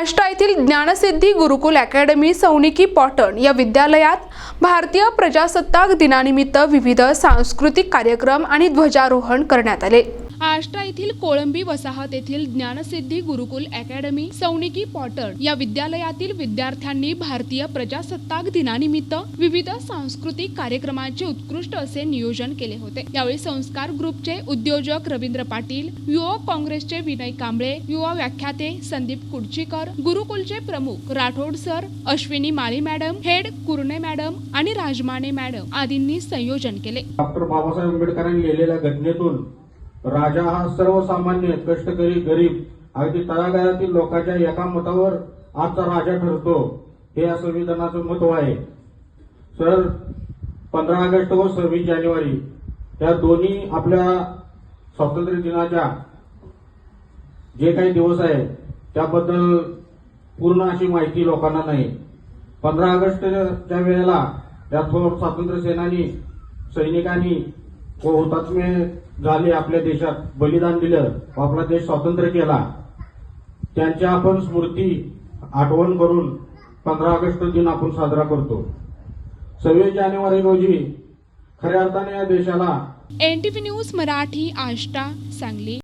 येथील ज्ञानसिद्धी गुरुकुल अकॅडमी सौनिकी पॉटण या विद्यालयात भारतीय प्रजासत्ताक दिनानिमित्त विविध सांस्कृतिक कार्यक्रम आणि ध्वजारोहण करण्यात आले. आष्टा येथील कोळंबी वसाहत येथील ज्ञानसिद्धी गुरुकुल अकॅडमी सौनिकी पॉटर या विद्यालयातील विद्यार्थ्यांनी भारतीय प्रजासत्ताक दिनानिमित्त विविध सांस्कृतिक कार्यक्रमांचे उत्कृष्ट असे नियोजन केले होते. यावेळी संस्कार ग्रुपचे उद्योजक रवींद्र पाटील युवक काँग्रेसचे विनय कांबळे युवा व्याख्याते संदीप कुडचीकर गुरुकुलचे प्रमुख Rathod sir Ashwini Mali madam head Kurne madam आणि राजमाने मॅडम आदींनी संयोजन केले. डॉक्टर बाबासाहेब आंबेडकरांनी लिहिलेल्या घटनेतून राजा हा सर्वसामान्य कष्टकरी गरीब अगदी तळागाळातील लोकांच्या एका मतावर आजचा राजा ठरतो. हे या संविधानाचं महत्त्व आहे. सर पंधरा ऑगस्ट व सव्वीस जानेवारी या दोन्ही आपल्या स्वातंत्र्य दिनाच्या जे काही दिवस आहे त्याबद्दल पूर्ण अशी माहिती लोकांना नाही. पंधरा ऑगस्टच्या वेळेला त्या थोर स्वातंत्र्य सेनानी सैनिकांनी व हुतात्मे झाले आपल्या देशात बलिदान दिलं आपला देश स्वातंत्र्य केला. त्यांच्या आपण स्मृती आठवण करून पंधरा ऑगस्ट दिन आपण साजरा करतो. सव्वीस जानेवारी रोजी खऱ्या अर्थाने या देशाला एन न्यूज मराठी आष्टा सांगली.